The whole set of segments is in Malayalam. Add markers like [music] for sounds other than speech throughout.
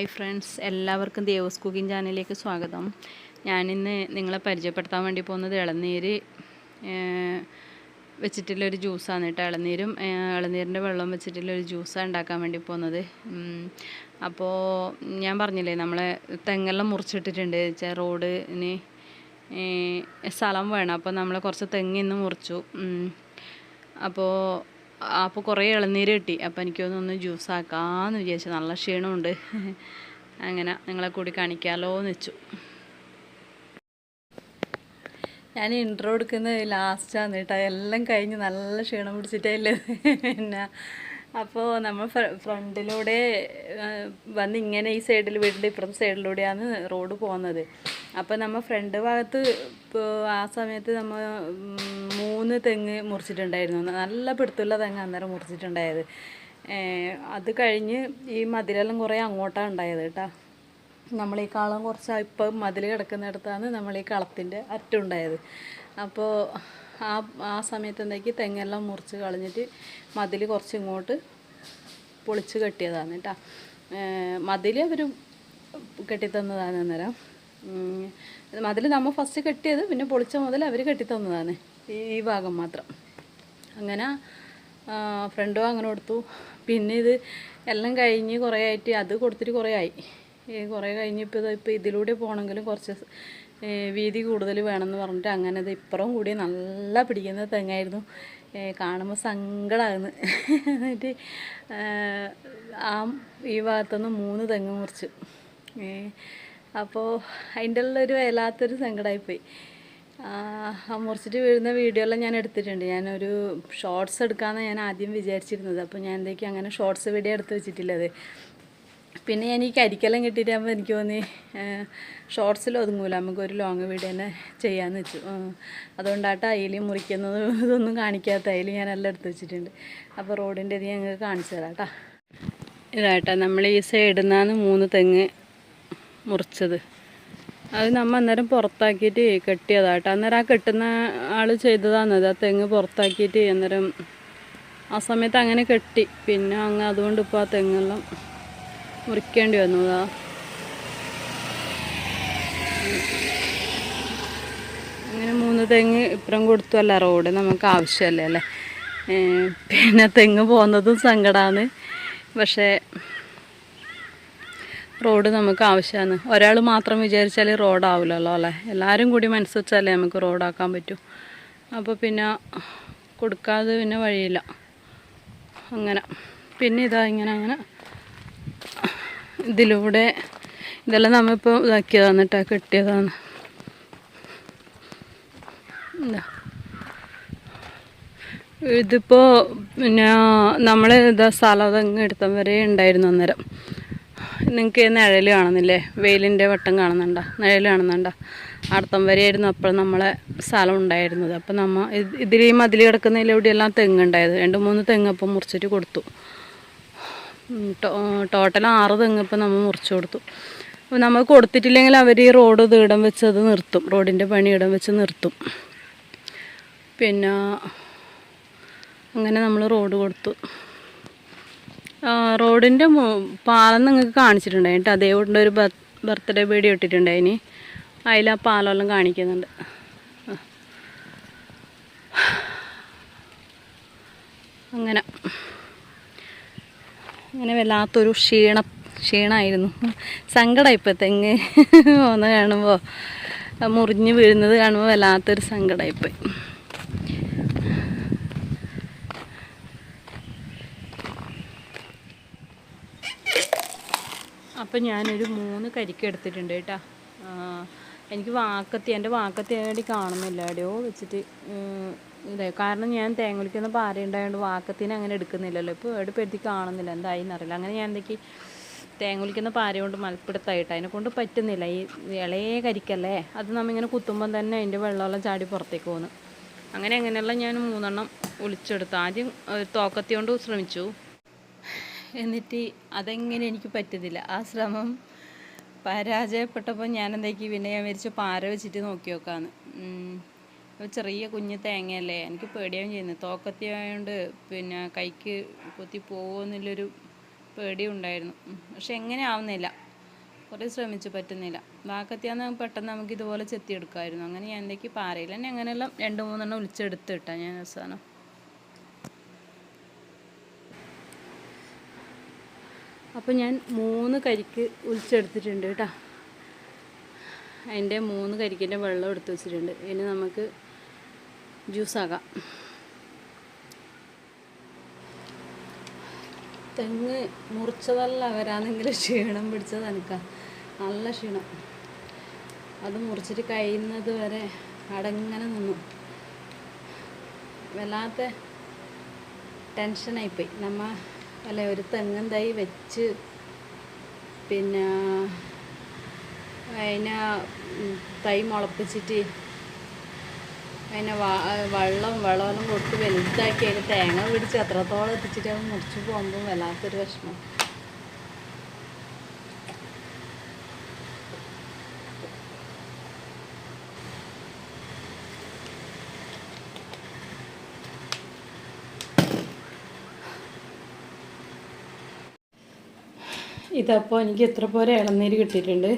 ഹായ് ഫ്രണ്ട്സ് എല്ലാവർക്കും ദേവസ് കുക്കിംഗ് ചാനലിലേക്ക് സ്വാഗതം. ഞാനിന്ന് നിങ്ങളെ പരിചയപ്പെടുത്താൻ വേണ്ടി പോകുന്നത് ഇളനീര് വെച്ചിട്ടുള്ളൊരു ജ്യൂസാണ് കേട്ടോ. ഇളനീരും ഇളനീരിന്റെ വെള്ളം വെച്ചിട്ടുള്ളൊരു ജ്യൂസാണ് ഉണ്ടാക്കാൻ വേണ്ടി പോകുന്നത്. അപ്പോൾ ഞാൻ പറഞ്ഞില്ലേ നമ്മളെ തെങ്ങെല്ലാം മുറിച്ചിട്ടിട്ടുണ്ട്. വെച്ചാൽ റോഡിന് സ്ഥലം വേണം. അപ്പോൾ നമ്മൾ കുറച്ച് തെങ്ങിന്ന് മുറിച്ചു. അപ്പോൾ അപ്പോൾ കുറേ ഇളനീര് കിട്ടി. അപ്പോൾ എനിക്കൊന്നൊന്ന് ജ്യൂസ് ആക്കാമെന്ന് വിചാരിച്ചു. നല്ല ക്ഷീണമുണ്ട്. [laughs] അങ്ങനെ നിങ്ങളെ കൂടി കാണിക്കാമല്ലോ എന്ന് വെച്ചു. ഞാൻ ഇൻട്രോ എടുക്കുന്നത് ലാസ്റ്റാണ് കേട്ടോ എല്ലാം കഴിഞ്ഞ് നല്ല ക്ഷീണം പിടിച്ചിട്ടല്ലേ പിന്നെ [laughs] അപ്പോൾ നമ്മൾ ഫ്രണ്ടിലൂടെ വന്ന് ഇങ്ങനെ ഈ സൈഡിൽ വീടിന്റെ ഇപ്പുറത്തെ സൈഡിലൂടെയാണ് റോഡ് പോകുന്നത്. അപ്പോൾ നമ്മൾ ഫ്രണ്ട് ഭാഗത്ത് ആ സമയത്ത് നമ്മൾ മൂന്ന് തെങ്ങ് മുറിച്ചിട്ടുണ്ടായിരുന്നു. നല്ല പിടുത്തുള്ള തെങ്ങ് അന്നേരം മുറിച്ചിട്ടുണ്ടായത്. അത് കഴിഞ്ഞ് ഈ മതിലെല്ലാം കുറേ അങ്ങോട്ടാണ് ഉണ്ടായത് കേട്ടോ. നമ്മൾ ഈ കളം കുറച്ച് ഇപ്പം മതിൽ കിടക്കുന്നിടത്താണ് നമ്മൾ ഈ കളത്തിന്റെ അറ്റുണ്ടായത് അപ്പോൾ ആ ആ സമയത്ത് എന്താക്കി തെങ്ങെല്ലാം മുറിച്ച് കളഞ്ഞിട്ട് മതിൽ കുറച്ച് ഇങ്ങോട്ട് പൊളിച്ച് കെട്ടിയതാണ് കേട്ടോ. മതിൽ അവർ കെട്ടിത്തന്നതാണ് അന്നേരം. മതിൽ നമ്മൾ ഫസ്റ്റ് കെട്ടിയത് പിന്നെ പൊളിച്ച മുതൽ അവർ കെട്ടിത്തന്നതാണ്. ഈ ഭാഗം മാത്രം. അങ്ങനെ ഫ്രണ്ടും അങ്ങനെ കൊടുത്തു. പിന്നെ ഇത് എല്ലാം കഴിഞ്ഞ് കുറേ ആയിട്ട് അത് കൊടുത്തിട്ട് കുറേ ആയി. കുറേ കഴിഞ്ഞ് ഇപ്പോൾ ഇപ്പോൾ ഇതിലൂടെ പോകണമെങ്കിലും കുറച്ച് വീതി കൂടുതൽ വേണമെന്ന് പറഞ്ഞിട്ട് അങ്ങനെ ഇത് ഇപ്പുറം കൂടി നല്ല പിടിക്കുന്ന തെങ്ങായിരുന്നു. കാണുമ്പോൾ സങ്കടമാകുന്നു എന്നിട്ട് ആ, ഈ ഭാഗത്തുനിന്ന് മൂന്ന് തെങ്ങ് മുറിച്ചു. അപ്പോൾ അതിന്റെ ഉള്ളൊരു വല്ലാത്തൊരു സങ്കടമായിപ്പോയി മുറിച്ചിട്ട് വീഴുന്ന വീഡിയോ എല്ലാം ഞാൻ എടുത്തിട്ടുണ്ട്. ഞാനൊരു ഷോർട്സ് എടുക്കാമെന്ന് ഞാൻ ആദ്യം വിചാരിച്ചിരുന്നത്. അപ്പോൾ ഞാൻ എന്തൊക്കെയാണ് അങ്ങനെ ഷോർട്സ് വീഡിയോ എടുത്ത് വെച്ചിട്ടില്ലത്. പിന്നെ ഞാൻ ഈ കരിക്കെല്ലാം കിട്ടിയിട്ടാകുമ്പോൾ എനിക്ക് തോന്നി ഷോർട്സിൽ ഒതുങ്ങൂല. നമുക്ക് ഒരു ലോങ് വീഡിയോ തന്നെ ചെയ്യാമെന്ന് വെച്ചു. അതുകൊണ്ടാട്ട് അയിൽ മുറിക്കുന്നത് ഇതൊന്നും കാണിക്കാത്ത അയിൽ ഞാൻ എടുത്ത് വെച്ചിട്ടുണ്ട്. അപ്പോൾ റോഡിന്റെ ഇത് ഞങ്ങൾക്ക് കാണിച്ചു തരാം കേട്ടോ ഇതാട്ടോ നമ്മൾ ഈ സൈഡിൽ നിന്നാണ് മൂന്ന് തെങ്ങ് മുറിച്ചത്. അത് നമ്മ അന്നേരം പുറത്താക്കിയിട്ട് കെട്ടിയതാട്ടോ. അന്നേരം ആ കെട്ടുന്ന ആൾ ചെയ്തതാണത് ആ തെങ്ങ് പുറത്താക്കിയിട്ട് അന്നേരം ആ സമയത്ത് അങ്ങനെ കെട്ടി. പിന്നെ അങ്ങ് അതുകൊണ്ട് ഇപ്പോൾ ആ തെങ്ങെല്ലാം മുറിക്കേണ്ടി വന്നതാ അങ്ങനെ മൂന്ന് തെങ്ങ് ഇപ്പുറം കൊടുത്തു അല്ല റോഡ് നമുക്ക് ആവശ്യമല്ലേ അല്ലേ? പിന്നെ തെങ്ങ് പോകുന്നതും സങ്കടമാണ് പക്ഷേ റോഡ് നമുക്ക് ആവശ്യമാണ്. ഒരാൾ മാത്രം വിചാരിച്ചാൽ റോഡാവില്ലല്ലോ അല്ലേ? എല്ലാവരും കൂടി മനസ്സ് വെച്ചാലേ നമുക്ക് റോഡാക്കാൻ പറ്റൂ. അപ്പോൾ പിന്നെ കൊടുക്കാതെ പിന്നെ വഴിയില്ല. അങ്ങനെ. പിന്നെ ഇതാ ഇങ്ങനെ അങ്ങനെ. ഇതിലൂടെ ഇതെല്ലാം നമ്മളിപ്പോൾ ഇതാക്കിയതാണ് കേട്ടോ കെട്ടിയതാണ്. ഇതിപ്പോൾ പിന്നെ നമ്മൾ ഇതാ സ്ഥലം അങ്ങ് എടുത്തം വരെ ഉണ്ടായിരുന്നു അന്നേരം. നിങ്ങൾക്ക് നിഴൽ കാണുന്നില്ലേ? വെയിലിന്റെ വട്ടം കാണുന്നുണ്ടോ? നിഴൽ കാണുന്നുണ്ടോ? അടുത്തം വരെയായിരുന്നു അപ്പോൾ നമ്മളെ സ്ഥലം ഉണ്ടായിരുന്നത്. അപ്പോൾ നമ്മൾ ഇത് ഇതിൽ ഈ മതിൽ കിടക്കുന്നതിലൂടെയെല്ലാം തെങ്ങുണ്ടായത് രണ്ട് മൂന്ന് തെങ്ങ് അപ്പം മുറിച്ചിട്ട് കൊടുത്തു. ടോട്ടൽ ആറ് തെങ്ങ് ഇപ്പം നമ്മൾ മുറിച്ചു കൊടുത്തു. അപ്പോൾ നമ്മൾ കൊടുത്തിട്ടില്ലെങ്കിൽ അവർ ഈ റോഡ് ഇടം വെച്ച് അത് നിർത്തും. റോഡിന്റെ പണി ഇടം വെച്ച് നിർത്തും. പിന്നെ അങ്ങനെ നമ്മൾ റോഡ് കൊടുത്തു. റോഡിന്റെ പാലം നിങ്ങൾക്ക് കാണിച്ചിട്ടുണ്ടായി. കേട്ടോ അതേപോലെ ഒരു ബർത്ത്ഡേ വീഡിയോ ഇട്ടിട്ടുണ്ടായിനി അതിൽ ആ പാലമെല്ലാം കാണിക്കുന്നുണ്ട്. അങ്ങനെ. അങ്ങനെ വല്ലാത്തൊരു ക്ഷീണ ക്ഷീണമായിരുന്നു സങ്കടം ഇപ്പോൾ തെങ്ങ് ഒന്ന് കാണുമ്പോൾ മുറിഞ്ഞ് വീഴുന്നത് കാണുമ്പോൾ വല്ലാത്തൊരു സങ്കടമായിപ്പോയി അപ്പം ഞാനൊരു മൂന്ന് കരിക്ക് എടുത്തിട്ടുണ്ട് കേട്ടോ. എനിക്ക് വാക്കത്തി എന്റെ വാക്കത്തി വേണ്ടി കാണുന്നില്ല എവിടെയോ വെച്ചിട്ട്. ഇതേ കാരണം ഞാൻ തേങ്ങ വിളിക്കുന്ന പാര വാക്കത്തിന് അങ്ങനെ എടുക്കുന്നില്ലല്ലോ. ഇപ്പോൾ എവിടെ പെടുത്തി കാണുന്നില്ല എന്തായിന്ന് അറിയില്ല. അങ്ങനെ ഞാൻ എന്തൊക്കെ തേങ്ങ വിളിക്കുന്ന പാര കൊണ്ട് മൽപ്പിടുത്തായിട്ട്. അതിനെ കൊണ്ട് പറ്റുന്നില്ല. ഈ ഇളയ കരിക്കല്ലേ? അത് നമ്മിങ്ങനെ കുത്തുമ്പം തന്നെ അതിന്റെ വെള്ളമെല്ലാം ചാടി പുറത്തേക്ക് പോകുന്നു അങ്ങനെ അങ്ങനെയുള്ള ഞാൻ മൂന്നെണ്ണം ഒളിച്ചെടുത്തു. ആദ്യം തോക്കത്തി കൊണ്ട് ശ്രമിച്ചു. എന്നിട്ട് അതെങ്ങനെ എനിക്ക് പറ്റുന്നില്ല. ആ ശ്രമം പരാജയപ്പെട്ടപ്പോൾ ഞാൻ എന്താക്കി പിന്നെ ഞാൻ വിരിച്ച് പാര വെച്ചിട്ട് നോക്കി നോക്കാന്ന്. ചെറിയ കുഞ്ഞ് തേങ്ങയല്ലേ എനിക്ക് പേടിയാവും ചെയ്യുന്നത്. തോക്കത്തിയായതുകൊണ്ട് പിന്നെ കൈക്ക് കൊത്തി പോകുമെന്നുള്ളൊരു പേടിയുണ്ടായിരുന്നു. പക്ഷെ എങ്ങനെ ആവുന്നില്ല. കുറേ ശ്രമിച്ചു പറ്റുന്നില്ല. വാക്കത്തിയാന്ന് പെട്ടെന്ന് നമുക്ക് ഇതുപോലെ ചെത്തിയെടുക്കാമായിരുന്നു അങ്ങനെ ഞാൻ എന്തൊക്കെ പാറയിൽ തന്നെ അങ്ങനെയെല്ലാം രണ്ട് മൂന്നെണ്ണം ഒളിച്ചെടുത്തിട്ടാ ഞാൻ അവസാനം. അപ്പോൾ ഞാൻ മൂന്ന് കരിക്ക് ഒലിച്ചെടുത്തിട്ടുണ്ട് കേട്ടോ. അതിന്റെ മൂന്ന് കരിക്കിന്റെ വെള്ളം എടുത്ത് വെച്ചിട്ടുണ്ട്. ഇനി നമുക്ക് ജ്യൂസാക്കാം തെങ്ങ് മുറിച്ചതല്ല വരാന്നെങ്കിൽ ക്ഷീണം പിടിച്ചത് എനിക്ക് നല്ല ക്ഷീണം. അത് മുറിച്ചിട്ട് കഴിയുന്നത് വരെ അടങ്ങനെ നിന്നു. വല്ലാത്ത ടെൻഷനായിപ്പോയി നമ്മ അല്ലെ ഒരു തെങ്ങും തൈ വെച്ച് പിന്നെ അതിനെ തൈ മുളപ്പിച്ചിട്ട് അതിനെ വെള്ളം വെള്ളമെല്ലാം കൊടുത്ത് വലുതാക്കി അതിന് തേങ്ങ പിടിച്ച് അത്രത്തോളം എത്തിച്ചിട്ട് അത് മുറിച്ച് പോകുമ്പോൾ വല്ലാത്തൊരു വിഷമം. ഇതപ്പോൾ എനിക്ക് എത്ര പോലെ ഇളനീര് കിട്ടിയിട്ടുണ്ട്.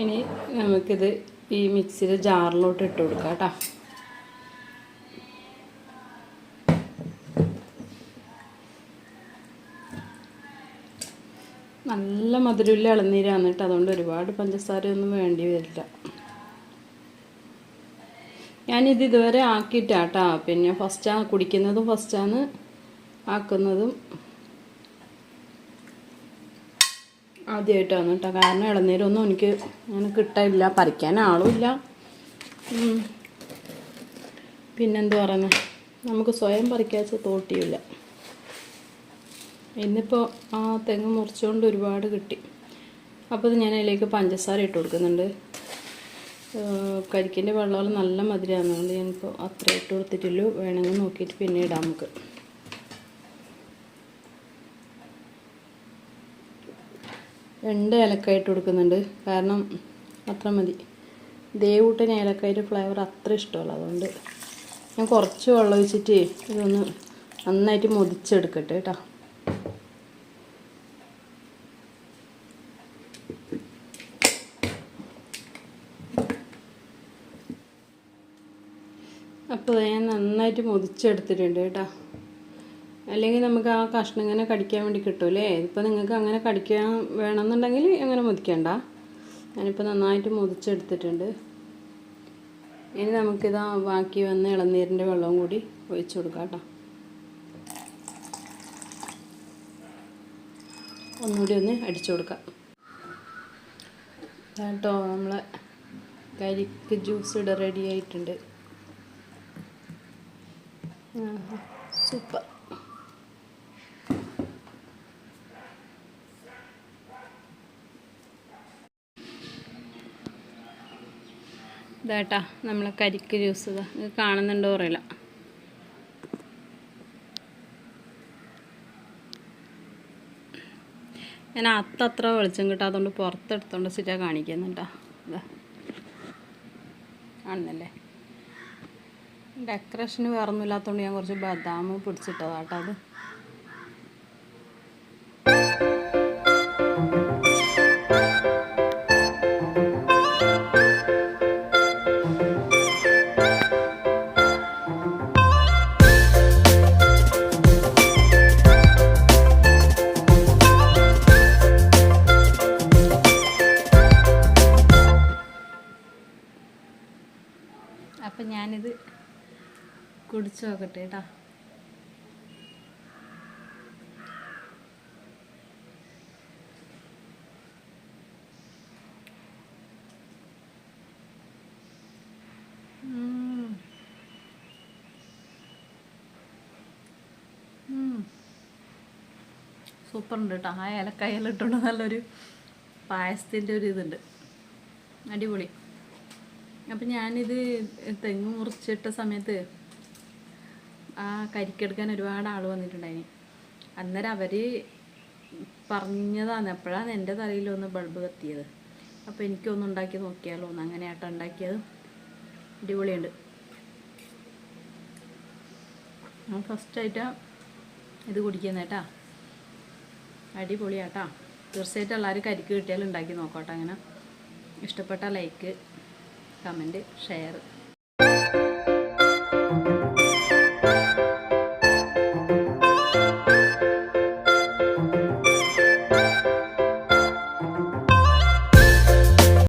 ഇനി നമുക്കിത് ഈ മിക്സിയുടെ ജാറിലോട്ട് ഇട്ട് കൊടുക്കാം കേട്ടോ. നല്ല മധുരമില്ല ഇളനീരാണ് കേട്ടോ. അതുകൊണ്ട് ഒരുപാട് പഞ്ചസാരയൊന്നും വേണ്ടി വരില്ല. ഞാനിത് ഇതുവരെ ആക്കിയിട്ടാട്ടാ പിന്നെ ഫസ്റ്റാണ് കുടിക്കുന്നതും ഫസ്റ്റാണ് ആക്കുന്നതും ആദ്യമായിട്ടാണ് കേട്ടോ. കാരണം ഇളനീരൊന്നും എനിക്ക് അങ്ങനെ കിട്ടാനില്ല. പറിക്കാൻ ആളുമില്ല. പിന്നെന്താ പറയുന്നത് നമുക്ക് സ്വയം പറിക്കാച്ച തോട്ടിയില്ല ഇന്നിപ്പോൾ ആ തെങ്ങ് മുറിച്ചുകൊണ്ട് ഒരുപാട് കിട്ടി. അപ്പോൾ ഇത് ഞാൻ അതിലേക്ക് പഞ്ചസാര ഇട്ട് കൊടുക്കുന്നുണ്ട്. കരിക്കിന്റെ വെള്ളം നല്ല മധുരമാണ് അതുകൊണ്ട് ഞാനിപ്പോൾ അത്ര ഇട്ട് കൊടുത്തിട്ടുള്ളൂ. വേണമെങ്കിൽ നോക്കിയിട്ട് പിന്നെ ഇടാം നമുക്ക്. രണ്ട് ഏലക്കായിട്ട് കൊടുക്കുന്നുണ്ട്. കാരണം അത്ര മതി. ദേവൂട്ടന് ഏലക്കായിട്ട് ഫ്ലേവർ അത്ര ഇഷ്ടമല്ല. അതുകൊണ്ട് ഞാൻ കുറച്ച് വെള്ളം ഒഴിച്ചിട്ട് ഇതൊന്ന് നന്നായിട്ട് മുതിച്ചെടുക്കട്ടെ കേട്ടോ. അപ്പോൾ ഞാൻ നന്നായിട്ട് മുതിച്ചെടുത്തിട്ടുണ്ട് കേട്ടോ. അല്ലെങ്കിൽ നമുക്ക് ആ കഷ്ണം ഇങ്ങനെ കടിക്കാൻ വേണ്ടി കിട്ടൂലേ? ഇതിപ്പോൾ നിങ്ങൾക്ക് അങ്ങനെ കടിക്കാൻ വേണമെന്നുണ്ടെങ്കിൽ അങ്ങനെ മുതിക്കണ്ട. ഞാനിപ്പോൾ നന്നായിട്ട് മുതിച്ചെടുത്തിട്ടുണ്ട്. ഇനി നമുക്കിതാ ബാക്കി വന്ന ഇളനീരിന്റെ വെള്ളവും കൂടി ഒഴിച്ചു കൊടുക്കാം കേട്ടോ. ഒന്നുകൂടി ഒന്ന് അടിച്ചു കൊടുക്കാം. കേട്ടോ നമ്മളെ കരിക്ക് ജ്യൂസ് ഇവിടെ റെഡി ആയിട്ടുണ്ട്. സൂപ്പർ. ഇതാട്ടാ നമ്മളെ കരിക്ക് ജ്യൂസ് ഇതാ. കാണുന്നുണ്ടോ അറിയില്ല. ഞാൻ അത്തത്ര വെളിച്ചം കിട്ടാത്തതുകൊണ്ട് പുറത്തെടുത്തോണ്ട് വെച്ചിട്ടാ കാണിക്കുന്നുണ്ടാ. കാണുന്നല്ലേ? ഡെക്കറേഷന് വേറൊന്നും ഇല്ലാത്തതുകൊണ്ട് ഞാൻ കുറച്ച് ബദാം പിടിച്ചിട്ടതാട്ടോ അത്. അപ്പം ഞാനിത് കുടിച്ചു നോക്കട്ടെ കേട്ടോ സൂപ്പർ ഉണ്ട് കേട്ടോ ആ ഏലക്കായെല്ലാം നല്ലൊരു പായസത്തിന്റെ ഒരു ഇതുണ്ട്. അടിപൊളി. അപ്പം ഞാനിത് തെങ്ങ് മുറിച്ചിട്ട സമയത്ത് ആ കരിക്കെടുക്കാൻ ഒരുപാട് ആൾ വന്നിട്ടുണ്ടായിന്. അന്നേരം അവർ പറഞ്ഞതാണ് എപ്പോഴാണ് എന്റെ തലയിൽ ഒന്ന് ബൾബ് കത്തിയത്? അപ്പോൾ എനിക്കൊന്ന് ഉണ്ടാക്കി നോക്കിയാലോ? എന്ന്. ആട്ടം ഉണ്ടാക്കിയത്. അടിപൊളിയുണ്ട്. ഞാൻ ഫസ്റ്റായിട്ടാണ് ഇത് കുടിക്കുന്ന കേട്ടാ. അടിപൊളിയാട്ടാ. തീർച്ചയായിട്ടും എല്ലാവരും കരിക്ക് കിട്ടിയാൽ ഉണ്ടാക്കി നോക്കോട്ടെ അങ്ങനെ. ഇഷ്ടപ്പെട്ട ലൈക്ക് കമന്റ് ഷെയർ